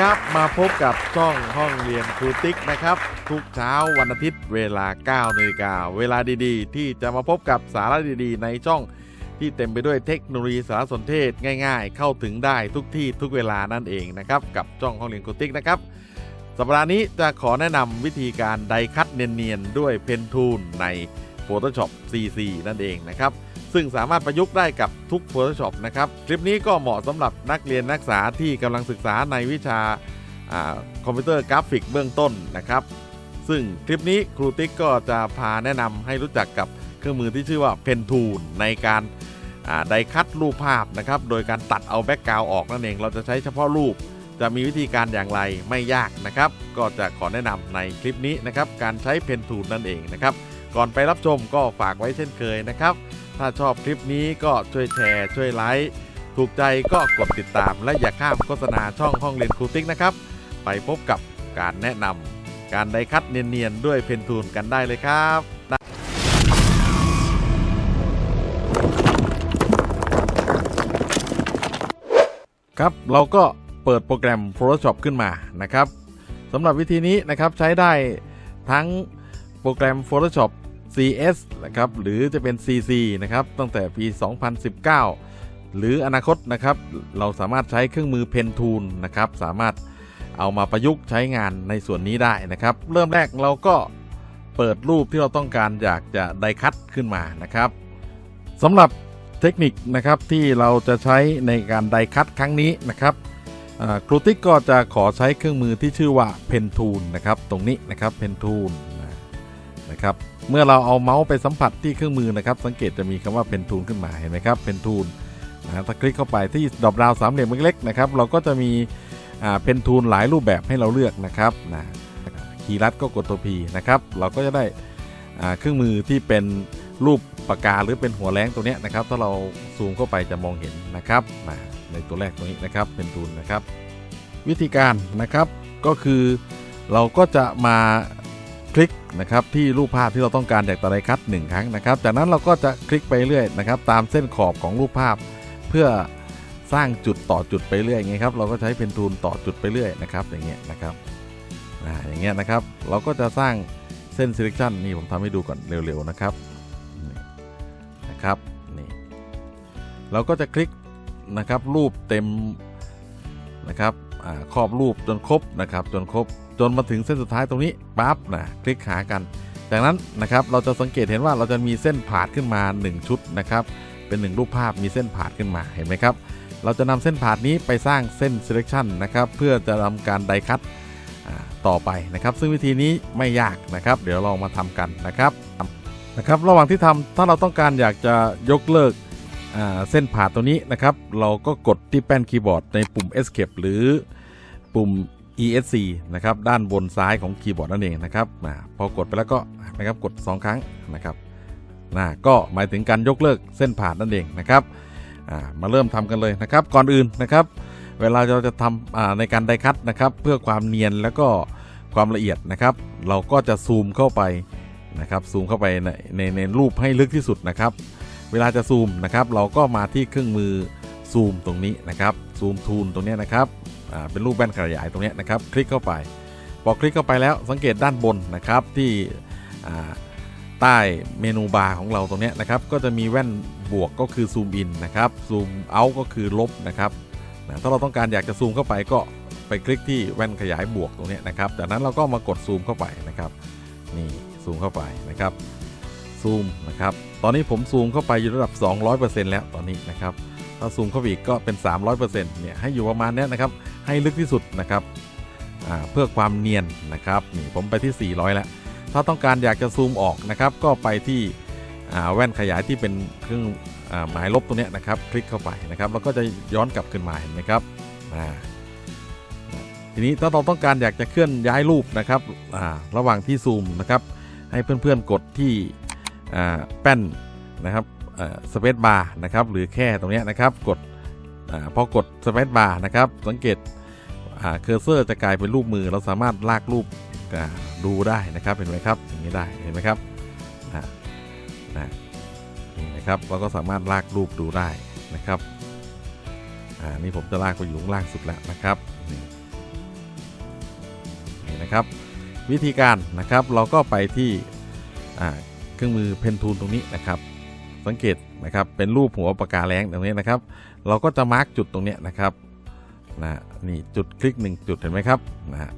ครับ มาพบกับช่องห้องเรียนครูติ๊กนะครับ ทุกเช้าวันอาทิตย์เวลา9นาฬิกาเวลาดีๆ ที่จะมาพบกับสาระดีๆ ในช่องที่เต็มไปด้วยเทคโนโลยีสารสนเทศง่ายๆ เข้าถึงได้ทุกที่ทุกเวลานั่นเองนะครับกับช่องห้องเรียนครูติ๊กนะครับสัปดาห์นี้จะขอแนะนำวิธีการไดคัดเนียนๆด้วยเพนทูลใน Photoshop CC นั่นเองนะครับ ซึ่งสามารถประยุกต์ได้กับทุก Photoshop นะครับ คลิปนี้ก็เหมาะสำหรับนักเรียนนักศึกษาที่กำลังศึกษาในวิชาอคอมพิวเตอร์กราฟิกเบื้องต้นนะครับ ซึ่งคลิปนี้ครูติ๊กก็จะพาแนะนำให้รู้จักกับเครื่องมือที่ชื่อว่า Pentune ในการไดคัดรูปภาพนะครับ โดยการตัดเอาแบ็กกราวออกนั่นเอง เราจะใช้เฉพาะรูป จะมีวิธีการอย่างไรไม่ยากนะครับ ก็จะขอแนะนำในคลิปนี้นะครับ การใช้ Pentune นั่นเองนะครับ ก่อนไปรับชมก็ฝากไว้เช่นเคยนะครับ ถ้าชอบคลิปนี้ก็ช่วยแชร์ ช่วยไลค์ ถูกใจก็กดติดตาม และอย่าข้ามโฆษณาช่องห้องเรียนครูติ๊กนะครับ ไปพบกับการแนะนำการไดคัดเนียนๆด้วยเพนทูนกันได้เลยครับครับเราก็เปิดโปรแกรม Photoshop ขึ้นมานะครับสำหรับวิธีนี้นะครับใช้ได้ทั้งโปรแกรม Photoshop CS นะครับหรือจะเป็น CC นะครับตั้งแต่ปี 2019 หรืออนาคตนะครับเราสามารถใช้เครื่องมือ Pentune นะครับสามารถเอามาประยุกต์ใช้งานในส่วนนี้ได้นะครับ เริ่มแรกเราก็เปิดรูปที่เราต้องการอยากจะไดคัดขึ้นมานะครับสำหรับเทคนิคนะครับที่เราจะใช้ในการไดคัดครั้งนี้นะครับครูติ๊กก็จะขอใช้เครื่องมือที่ชื่อว่า Pentune นะครับตรงนี้นะครับ Pentune นะนะครับ เมื่อเราเอาเมาส์ไปสัมผัสที่เครื่องมือนะครับ สังเกตจะมีคำว่าเป็นทูนขึ้นมาเห็นไหมครับเป็นทูนนะถ้าคลิกเข้าไปที่ดอกดาวสามเหลี่ยมเล็กๆนะครับ เราก็จะมีอ่าเป็นทูนหลายรูปแบบให้เราเลือกนะครับนะคีย์ลัดก็กดตัว P นะครับ เราก็จะได้อ่าเครื่องมือที่เป็นรูปปากกาหรือเป็นหัวแรงตัวเนี้ยนะครับ ถ้าเราซูมเข้าไปจะมองเห็นนะครับนะในตัวแรกตรงนี้นะครับเป็นทูนนะครับ วิธีการนะครับก็คือเราก็จะมา คลิกนะครับที่รูปภาพที่เราต้องการจากตะไลคัดหนึ่งครั้งนะครับ จากนั้นเราก็จะคลิกไปเรื่อยนะครับ ตามเส้นขอบของรูปภาพ เพื่อสร้างจุดต่อจุดไปเรื่อยอย่างเงี้ยครับเราก็ใช้เพนทูลต่อจุดไปเรื่อยนะครับ อย่างเงี้ยนะครับอ่าอย่างเงี้ยนะครับ เราก็จะสร้างเส้น selection นี่ผมทำให้ดูก่อนเร็วๆนะครับนี่นะครับนี่เราก็จะคลิกนะครับรูปเต็มนะครับอ่าครอบรูปจนครบนะครับจนครบ จนมาถึงเส้นสุดท้ายตรงนี้ปั๊บนะคลิกหากัน จากนั้นนะครับเราจะสังเกตเห็นว่าเราจะมีเส้นผ่าดขึ้นมา 1 ชุดนะครับเป็นหนึ่งรูปภาพมีเส้นผ่าดขึ้นมาเห็นไหมครับ เราจะนำเส้นผ่าดนี้ไปสร้างเส้น selection นะครับเพื่อจะทำการไดคัตต่อไปนะครับ ซึ่งวิธีนี้ไม่ยากนะครับ เดี๋ยวลองมาทำกันนะครับนะครับ ระหว่างที่ทำถ้าเราต้องการอยากจะยกเลิกเส้นผ่าตัวนี้นะครับ เราก็กดที่แป้นคีย์บอร์ดในปุ่ม escape หรือปุ่ม ESC นะครับด้านบนซ้ายของคีย์บอร์ดนั่นเองนะครับพอกดไปแล้วก็นะครับกด 2 ครั้งนะครับนะก็หมายถึงการยกเลิกเส้นผ่านนั่นเองนะครับมาเริ่มทำกันเลยนะครับ ก่อนอื่นนะครับ เวลาเราจะทำในการไดคัตนะครับ เพื่อความเนียนแล้วก็ความละเอียดนะครับ เราก็จะซูมเข้าไปนะครับซูมเข้าไปในในในรูปให้ลึกที่สุดนะครับ เวลาจะซูมนะครับ เราก็มาที่เครื่องมือซูมตรงนี้นะครับซูมทูลตรงนี้นะครับ เป็นรูปแว่นขยายตรงนี้นะครับ คลิกเข้าไปพอคลิกเข้าไปแล้วสังเกตด้านบนนะครับที่ใต้เมนูบาร์ของเราตรงนี้นะครับ ก็จะมีแว่นบวกก็คือซูมอินนะครับซูมเอาก็คือลบนะครับนะถ้าเราต้องการอยากจะซูมเข้าไปก็ไปคลิกที่แว่นขยายบวกตรงนี้นะครับจากนั้นเราก็มากดซูมเข้าไปนะครับนี่ซูมเข้าไปนะครับซูมนะครับตอนนี้ผมซูมเข้าไปอยู่ระดับ 200%แล้วตอนนี้นะครับถ้าซูมเข้าไปอีกก็เป็น 300%เนี่ยให้อยู่ประมาณนี้นะครับ ให้ลึกที่สุดนะครับเพื่อความเนียนนะครับนี่ผมไปที่ 400 แล้ว ถ้าต้องการอยากจะซูมออกนะครับก็ไปที่แว่นขยายที่เป็นเครื่องอหมายลบตรงเนี้นะครับ คลิกเข้าไปนะครับแล้วก็จะย้อนกลับขึ้นมาเห็นไหมครับทีนี้ถ้าเราต้องการอยากจะเคลื่อนย้ายรูปนะครับระหว่างที่ซูมนะครับให้เพื่อนๆกดที่แป้นนะครับสเปซบาร์นะครับหรือแค่ตรงนี้นะครับกด พอกดสเปซบาร์นะครับ สังเกตเคอร์เซอร์จะกลายเป็นรูปมือ เราสามารถลากรูปดูได้นะครับ เห็นไหมครับ อย่างนี้ได้ เห็นไหมครับนะนะนี่นะครับ เราก็สามารถลากรูปดูได้นะครับ อ่า นี่ผมจะลากไปอยู่ข้างล่างสุดแล้วนะครับ นี่นะครับ วิธีการนะครับ เราก็ไปที่เครื่องมือเพนทูลตรงนี้นะครับ สังเกตนะครับเป็นรูปหัวปากกาแรงตรงนี้นะครับ เราก็จะมาร์กจุดตรงนี้นะครับนะนี่จุดคลิกหนึ่งจุดเห็นไหมครับนะ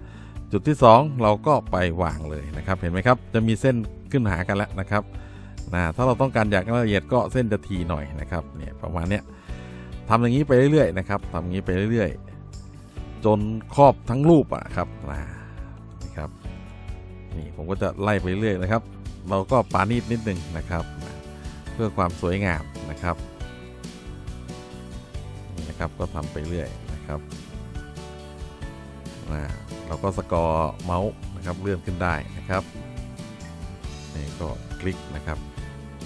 จุดที่ 2 เราก็ไปวางเลยนะครับ เห็นไหมครับ จะมีเส้นขึ้นหากันแล้วนะครับนะถ้าเราต้องการอยากละเอียดก็เส้นจะทีหน่อยนะครับเนี่ยประมาณเนี้ยทำอย่างนี้ไปเรื่อยๆนะครับทำอย่างนี้ไปเรื่อยๆ จนครอบทั้งรูปอะครับนะนี่ครับนี่ผมก็จะไล่ไปเรื่อยนะครับ เราก็ปานีตนิดนึงนะครับ เพื่อความสวยงามนะครับนี่นะครับก็ทำไปเรื่อยนะครับเราก็สกอร์เมาส์นะครับเลื่อนขึ้นได้นะครับนี่ก็คลิกนะครับ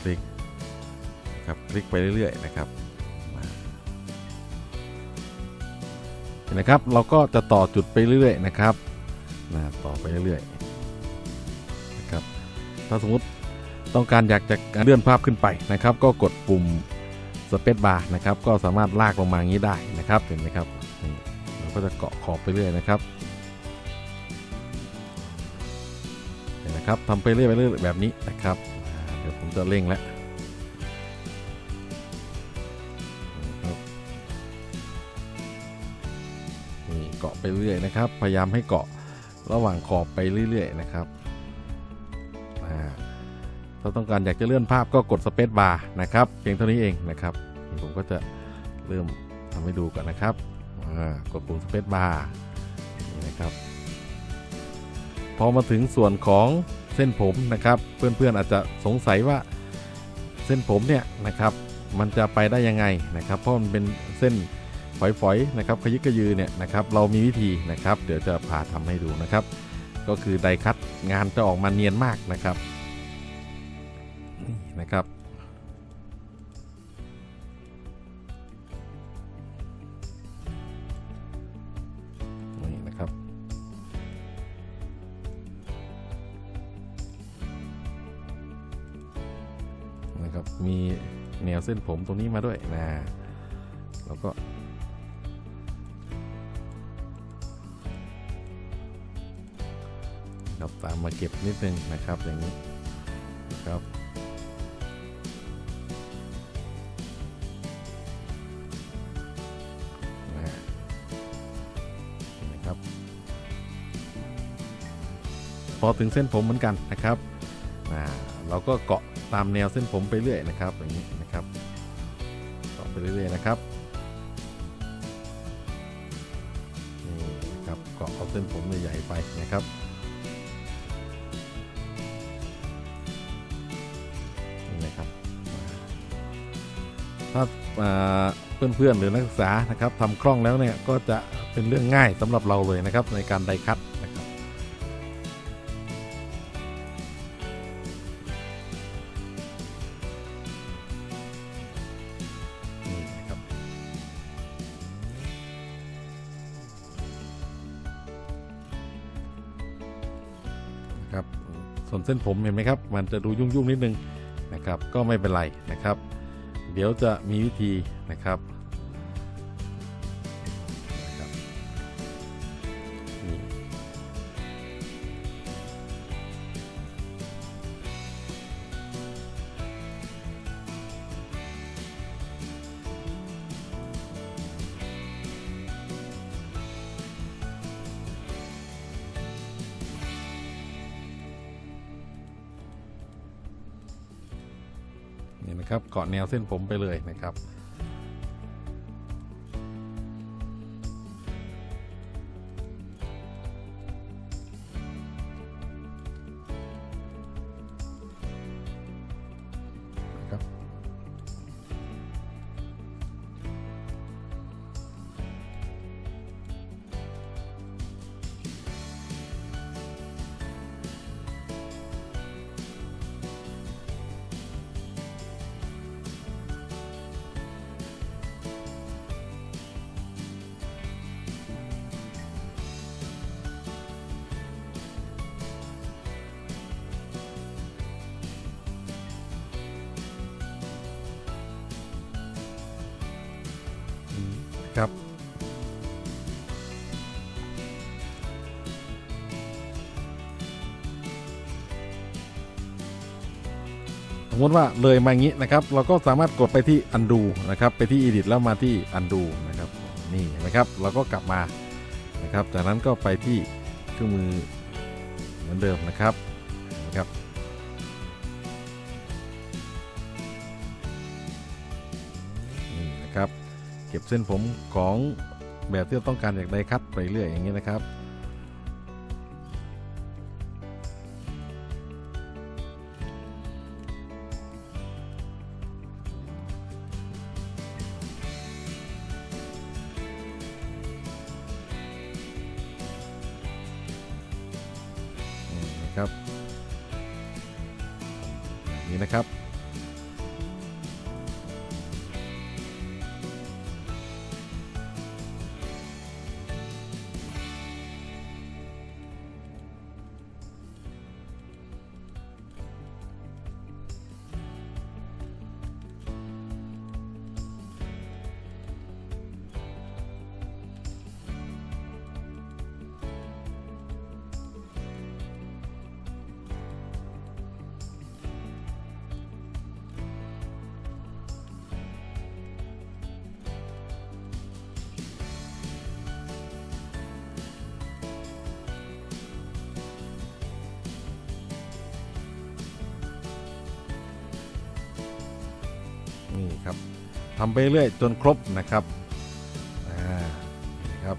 คลิกนะครับคลิกไปเรื่อยๆนะครับนะเห็นนะครับเราก็จะต่อจุดไปเรื่อยๆนะครับนะต่อไปเรื่อยๆนะครับถ้าสมมติ ต้องการอยากจะเลื่อนภาพขึ้นไปนะครับ ก็กดปุ่มสเปซบาร์นะครับ ก็สามารถลากลงมาอย่างนี้ได้นะครับ เห็นไหมครับเราก็จะเกาะขอบไปเรื่อยนะครับเห็นนะครับทำไปเรื่อยไปเรื่อยแบบนี้นะครับ เดี๋ยวผมจะเร่งแล้วนี่เกาะไปเรื่อยนะครับ พยายามให้เกาะระหว่างขอบไปเรื่อย ๆ นะครับ ถ้าต้องการอยากจะเลื่อนภาพก็กดสเปซบาร์นะครับเพียงเท่านี้เองนะครับผมก็จะเริ่มทำให้ดูก่อนนะครับกดปุ่มสเปซบาร์นี่นะครับ พอมาถึงส่วนของเส้นผมนะครับ เพื่อนๆอาจจะสงสัยว่าเส้นผมเนี่ยนะครับ มันจะไปได้ยังไงนะครับ เพราะมันเป็นเส้นฝอยๆนะครับ ขยิกขยือเนี่ยนะครับ เรามีวิธีนะครับ เดี๋ยวจะพาทำให้ดูนะครับ ก็คือไดคัตงานจะออกมาเนียนมากนะครับ นะครับ นี่นะครับ นะครับ มีแนวเส้นผมตรงนี้มาด้วยนะ แล้วก็ครับตามมาเก็บนิดนึงนะครับอย่างนี้นะครับ พอถึงเส้นผมเหมือนกันนะครับเราก็เกาะตามแนวเส้นผมไปเรื่อยนะครับอย่างนี้นะครับเกาะไปเรื่อยๆนะครับนี่นะครับเกาะเอาเส้นผมใหญ่ๆไปนะครับนี่นะครับถ้าอ่าเพื่อนๆหรือนักศึกษานะครับทำคล่องแล้วเนี่ยก็จะเป็นเรื่องง่ายสำหรับเราเลยนะครับในการไดคัต นะครับ ส่วนเส้นผมเห็นไหมครับ มันจะดูยุ่งๆนิดนึงนะครับ ก็ไม่เป็นไรนะครับ เดี๋ยวจะมีวิธีนะครับ แนวเส้นผมไปเลยนะครับ ครับ สมมติว่าเลยมาอย่างนี้นะครับ เราก็สามารถกดไปที่ undo นะครับ ไปที่ edit แล้วมาที่ undo นะครับ นี่นะครับ เราก็กลับมานะครับ จากนั้นก็ไปที่เครื่องมือเหมือนเดิมนะครับ เส้นผมของแบบที่เราต้องการอยากไดคับไปเรื่อยอย่างนี้นะครับ ทำไปเรื่อยจนครบนะครับอ่านี่ครับ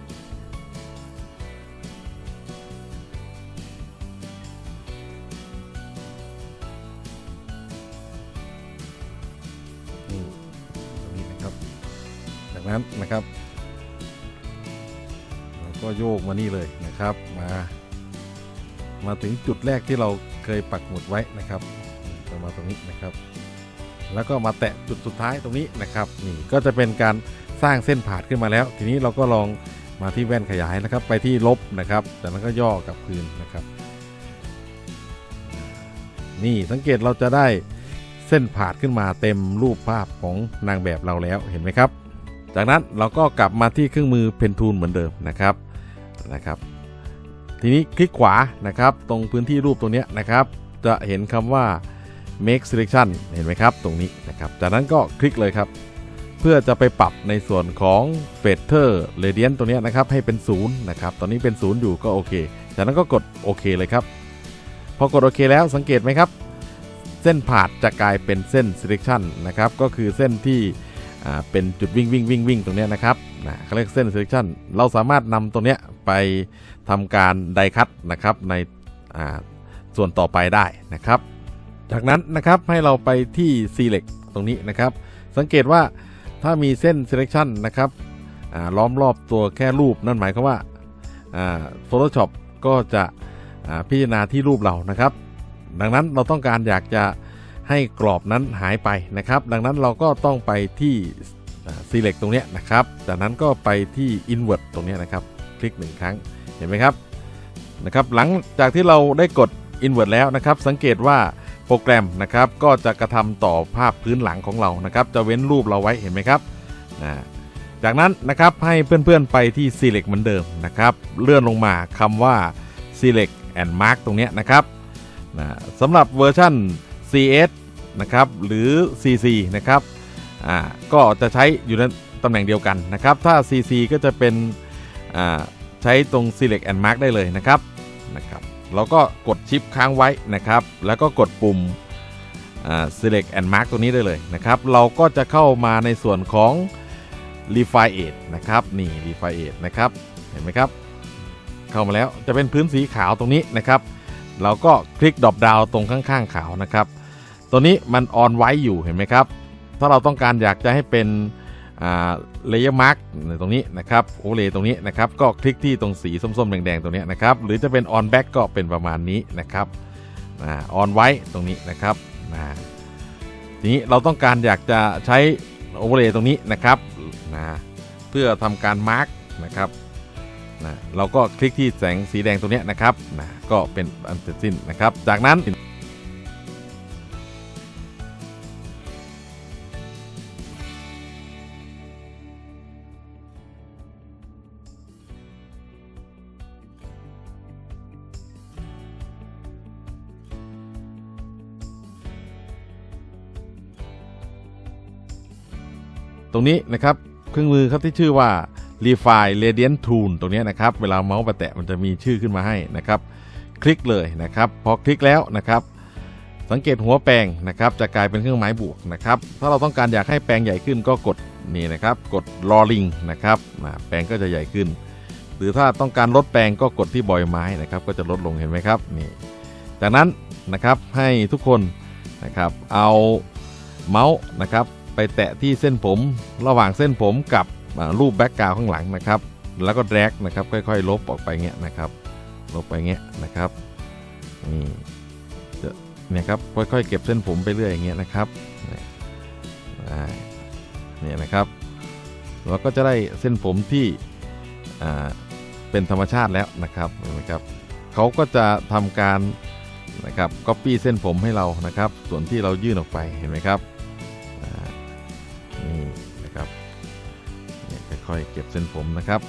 นี่ตรงนี้นะครับ จากนั้นนะครับเราก็โยกมานี่เลยนะครับมามาถึงจุดแรกที่เราเคยปักหมุดไว้นะครับก็มาตรงนี้นะครับ แล้วก็มาแตะจุดสุดท้ายตรงนี้นะครับนี่ก็จะเป็นการสร้างเส้นผ่านขึ้นมาแล้ว ทีนี้เราก็ลองมาที่แว่นขยายนะครับ ไปที่ลบนะครับจากนั้นก็ย่อกลับคืนนะครับ นี่สังเกตเราจะได้เส้นผ่านขึ้นมาเต็มรูปภาพของนางแบบเราแล้วเห็นไหมครับ จากนั้นเราก็กลับมาที่เครื่องมือเพนทูลเหมือนเดิมนะครับนะครับ ทีนี้คลิกขวานะครับ ตรงพื้นที่รูปตรงนี้นะครับ จะเห็นคำว่า make selection เห็นไหมครับ ตรงนี้นะครับ จากนั้นก็คลิกเลยครับ เพื่อจะไปปรับในส่วนของ feather radian ตัวนี้นะครับ ให้เป็นศูนย์นะครับ ตอนนี้เป็นศูนย์อยู่ก็โอเค จากนั้นก็กดโอเคเลยครับ พอกดโอเคแล้วสังเกตไหมครับ เส้นผ่าจะกลายเป็นเส้น selection นะครับ ก็คือเส้นที่เป็นจุดวิ่งวิ่งวิ่งวิ่งตรงนี้นะครับนะเขาเรียกเส้น selection เราสามารถนำตรงนี้ไปทำการไดคัตนะครับในส่วนต่อไปได้นะครับ จากนั้นนะครับให้เราไปที่ select ตรงนี้นะครับ สังเกตว่าถ้ามีเส้น selection นะครับล้อมรอบตัวแค่รูปนั่นหมายความว่า Photoshop ก็จะพิจารณาที่รูปเรานะครับ ดังนั้นเราต้องการอยากจะให้กรอบนั้นหายไปนะครับ ดังนั้นเราก็ต้องไปที่ select ตรงนี้นะครับ จากนั้นก็ไปที่ invert ตรงนี้นะครับ คลิกหนึ่งครั้งเห็นไหมครับนะครับ หลังจากที่เราได้กด invert แล้วนะครับ สังเกตว่า โปรแกรมนะครับก็จะกระทำต่อภาพพื้นหลังของเรานะครับ จะเว้นรูปเราไว้เห็นไหมครับนะจากนั้นนะครับให้เพื่อนๆไปที่ select เหมือนเดิมนะครับ เลื่อนลงมาคำว่า select and mark ตรงนี้นะครับนะสำหรับเวอร์ชัน CS นะครับหรือ CC นะครับอ่าก็จะใช้อยู่ในตำแหน่งเดียวกันนะครับ ถ้า CC ก็จะเป็นอ่าใช้ตรง select and mark ได้เลยนะครับนะครับ เราก็กดชิปค้างไว้นะครับ แล้วก็กดปุ่ม select and mark ตัวนี้ได้เลยนะครับ เราก็จะเข้ามาในส่วนของ refine edge นะครับ นี่ refine edge นะครับ เห็นไหมครับ เข้ามาแล้วจะเป็นพื้นสีขาวตรงนี้นะครับ เราก็คลิกดรอปดาวตรงข้างๆขาวนะครับ ตัวนี้มันออนไว้อยู่เห็นไหมครับ ถ้าเราต้องการอยากจะให้เป็น เลเยอร์มาร์กตรงนี้นะครับโอเลตรงนี้นะครับก็คลิกที่ตรงสีส้มๆ แดงๆ ตรงนี้นะครับหรือจะเป็นออนแบ็กก็เป็นประมาณนี้นะครับออนไว้ตรงนี้นะครับทีนี้เราต้องการอยากจะใช้โอเวอร์เลย์ตรงนี้นะครับนะเพื่อทำการมาร์กนะครับนะเราก็คลิกที่แสงสีแดงตรงนี้นะครับนะก็เป็นอันเสร็จสิ้นนะครับ จากนั้น รงนี้นะครับเครื่องมือครับที่ชื่อว่า Refine Radiant Tool ตรงนี้นะครับ เวลาเมาส์ไปแตะมันจะมีชื่อขึ้นมาให้นะครับ คลิกเลยนะครับพอคลิกแล้วนะครับ สังเกตหัวแปลงนะครับ จะกลายเป็นเครื่องหมายบวกนะครับ ถ้าเราต้องการอยากให้แปลงใหญ่ขึ้นก็กดนี่นะครับ กดรอลิงนะครับแปลงก็จะใหญ่ขึ้น หรือถ้าต้องการลดแปลงก็กดที่บอยไม้นะครับ ก็จะลดลงเห็นไหมครับนี่จากนั้นนะครับให้ทุกคนนะครับเอาเมาส์นะครับ ไปแตะที่เส้นผม ระหว่างเส้นผมกับรูปแบ็กกราวข้างหลังนะครับ แล้วก็แดกนะครับค่อยๆ ลบออกไปเงี้ยนะครับ ลบไปเงี้ยนะครับนี่จะเนี่ยครับค่อยๆ เก็บเส้นผมไปเรื่อยอย่างเงี้ยนะครับนี่อ่าเนี่ยนะครับเราก็จะได้เส้นผมที่เป็นธรรมชาติแล้วนะครับเห็นไหมครับเขาก็จะทำการนะครับก๊อปปี้เส้นผมให้เรานะครับ ส่วนที่เรายื่นออกไปเห็นไหมครับ ค่อยๆ เก็บเส้นผมนะครับ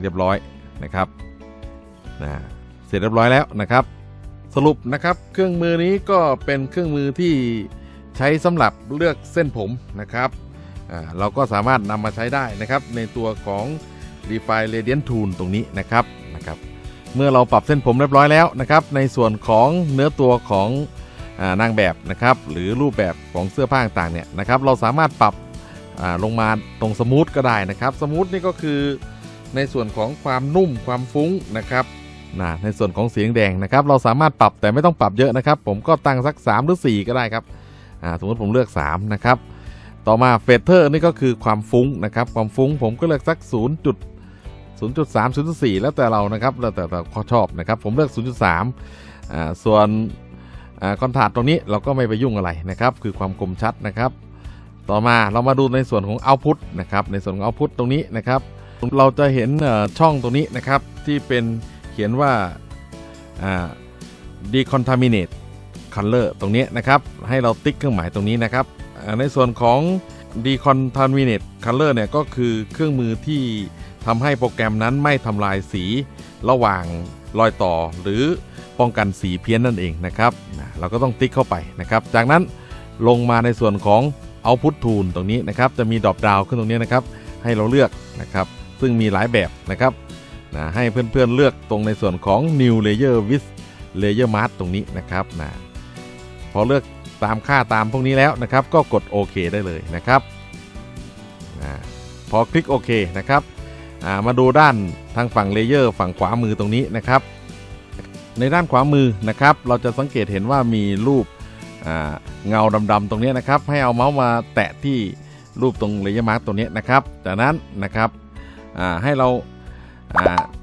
เรียบร้อยนะครับนะเสร็จเรียบร้อยแล้วนะครับ สรุปนะครับเครื่องมือนี้ก็เป็นเครื่องมือที่ใช้สำหรับเลือกเส้นผมนะครับเราก็สามารถนำมาใช้ได้นะครับ ในตัวของ Refine Radiant Tool ตรงนี้นะครับนะครับ เมื่อเราปรับเส้นผมเรียบร้อยแล้วนะครับ ในส่วนของเนื้อตัวของ นางแบบนะครับหรือรูปแบบของเสื้อผ้าต่างๆเนี่ยนะครับเราสามารถปรับลงมาตรงสมูทก็ได้นะครับสมูทนี่ก็คือในส่วนของความนุ่มความฟุ้งนะครับนะในส่วนของเสียงแดงนะครับ เราสามารถปรับแต่ไม่ต้องปรับเยอะนะครับ ผมก็ตั้งสัก 3 หรือ 4 ก็ได้ครับสมมติผมเลือก 3 นะครับ ต่อมาเฟเทอร์นี่ก็คือความฟุ้งนะครับ ความฟุ้งผมก็เลือกสัก 0. จุด0.3 0.4 แล้วแต่เรานะครับ แล้วแต่แต่ข้อชอบนะครับ ผมเลือก 0.3อ่าส่วน คอนทาดตรงนี้เราก็ไม่ไปยุ่งอะไรนะครับ คือความคมชัดนะครับ ต่อมาเรามาดูในส่วนของ output นะครับ ในส่วนของ output ตรงนี้นะครับ เราจะเห็นช่องตรงนี้นะครับ ที่เป็นเขียนว่า decontaminate color ตรงนี้นะครับ ให้เราติ๊กเครื่องหมายตรงนี้นะครับ ในส่วนของ decontaminate color เนี่ยก็คือเครื่องมือที่ทำให้โปรแกรมนั้นไม่ทำลายสีระหว่าง รอยต่อหรือป้องกันสีเพี้ยนนั่นเองนะครับเราก็ต้องติ๊กเข้าไปนะครับ จากนั้นลงมาในส่วนของ output tool ตรงนี้นะครับ จะมีดอปดาวขึ้นตรงนี้นะครับ ให้เราเลือกนะครับ ซึ่งมีหลายแบบนะครับนะให้เพื่อนๆเลือกตรงในส่วนของ new layer with layer mask ตรงนี้นะครับนะพอเลือกตามค่าตามพวกนี้แล้วนะครับ ก็กดโอเคได้เลยนะครับนะพอคลิกโอเคนะครับ มาดูด้านทางฝั่งเลเยอร์ฝั่งขวามือตรงนี้นะครับ ในด้านขวามือนะครับ เราจะสังเกตเห็นว่ามีรูปเงาดำๆตรงนี้นะครับ ให้เอาเมาส์มาแตะที่รูปตรงเลเยอร์มาร์กตรงนี้นะครับ จากนั้นนะครับให้เรา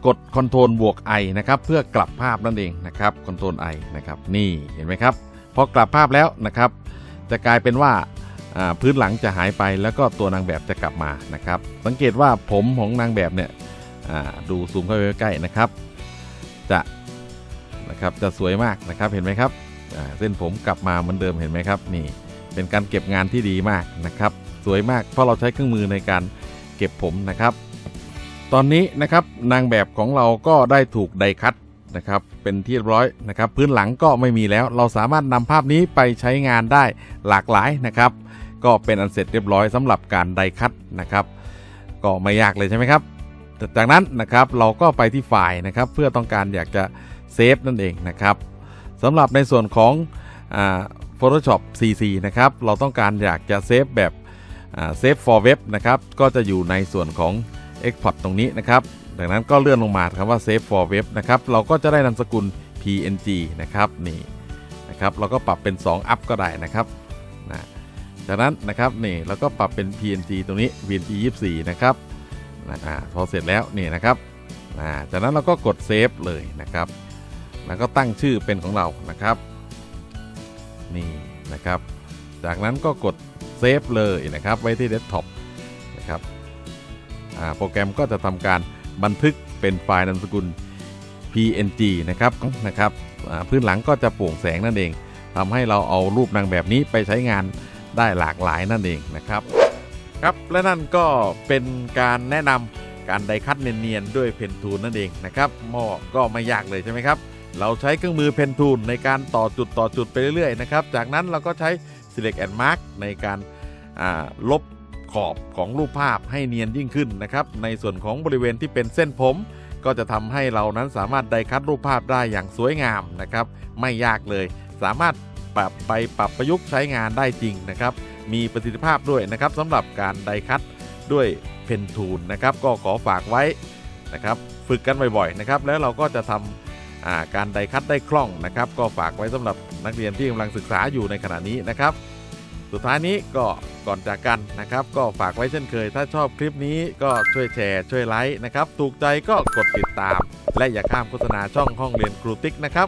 กดคอนโทรลบวก i นะครับ เพื่อกลับภาพนั่นเองนะครับคอนโทรล i นะครับ นี่เห็นไหมครับพอกลับภาพแล้วนะครับ จะกลายเป็นว่า พื้นหลังจะหายไปแล้วก็ตัวนางแบบจะกลับมานะครับ สังเกตว่าผมของนางแบบเนี่ยดูซูมเข้าไปใกล้นะครับ จะนะครับจะสวยมากนะครับเห็นไหมครับเส้นผมกลับมาเหมือนเดิมเห็นไหมครับนี่เป็นการเก็บงานที่ดีมากนะครับ สวยมากเพราะเราใช้เครื่องมือในการเก็บผมนะครับ ตอนนี้นะครับนางแบบของเราก็ได้ถูกไดคัตนะครับเป็นที่เรียบร้อยนะครับ พื้นหลังก็ไม่มีแล้ว เราสามารถนำภาพนี้ไปใช้งานได้หลากหลายนะครับ ก็เป็นอันเสร็จเรียบร้อยสำหรับการไดคัตนะครับ ก็ไม่ยากเลยใช่ไหมครับจากนั้นนะครับเราก็ไปที่ไฟล์นะครับ เพื่อต้องการอยากจะเซฟนั่นเองนะครับสำหรับในส่วนของอ่า Photoshop CC นะครับ เราต้องการอยากจะเซฟแบบเซฟ for web นะครับ ก็จะอยู่ในส่วนของ Export ตรงนี้นะครับ ดังนั้นก็เลื่อนลงมาคำว่า Save for Web นะครับ เราก็จะได้นามสกุล PNG นะครับนี่นะครับ เราก็ปรับเป็น2อัพก็ได้นะครับนะ จากนั้นนะครับนี่เราก็ปรับเป็น PNG ตรงนี้ PNG 24 นะครับนะอ่าพอเสร็จแล้วนี่นะครับอ่าจากนั้นเราก็กด Save เลยนะครับ แล้วก็ตั้งชื่อเป็นของเรานะครับ นี่นะครับ จากนั้นก็กด Save เลยนะครับ ไว้ที่เดสก์ท็อปนะครับอ่าโปรแกรมก็จะทำการบันทึกเป็นไฟล์นามสกุล PNG นะครับนะครับอ่าพื้นหลังก็จะโปร่งแสงนั่นเองทำให้เราเอารูปนางแบบนี้ไปใช้งาน ได้หลากหลายนั่นเองนะครับ ครับและนั่นก็เป็นการแนะนำการไดคัดเนียนๆด้วยเพนทูลนั่นเองนะครับหม้อก็ไม่ยากเลยใช่ไหมครับ เราใช้เครื่องมือเพนทูลในการต่อจุดต่อจุดไปเรื่อยๆนะครับจากนั้นเราก็ใช้ select and mark ในการาลบขอบของรูปภาพให้เนียนยิ่งขึ้นนะครับในส่วนของบริเวณที่เป็นเส้นผม ก็จะทำให้เรานั้นสามารถไดคัดรูปภาพได้อย่างสวยงามนะครับ ไม่ยากเลย สามารถ ปรับไปปรับประยุกต์ใช้งานได้จริงนะครับ มีประสิทธิภาพด้วยนะครับสำหรับการไดคัดด้วยเพนทูลนะครับก็ขอฝากไว้นะครับฝึกกันบ่อยๆนะครับแล้วเราก็จะทำาการไดคัดได้คล่องนะครับ ก็ฝากไว้สำหรับนักเรียนที่กำลังศึกษาอยู่ในขณะนี้นะครับสุดท้ายนี้ก็ก่อนจากกันนะครับ ก็ฝากไว้เช่นเคย ถ้าชอบคลิปนี้ก็ช่วยแชร์ช่วยไลค์นะครับ ถูกใจก็กดติดตาม และอย่าข้ามโฆษณาช่องห้องเรียนครูติ๊กนะครับ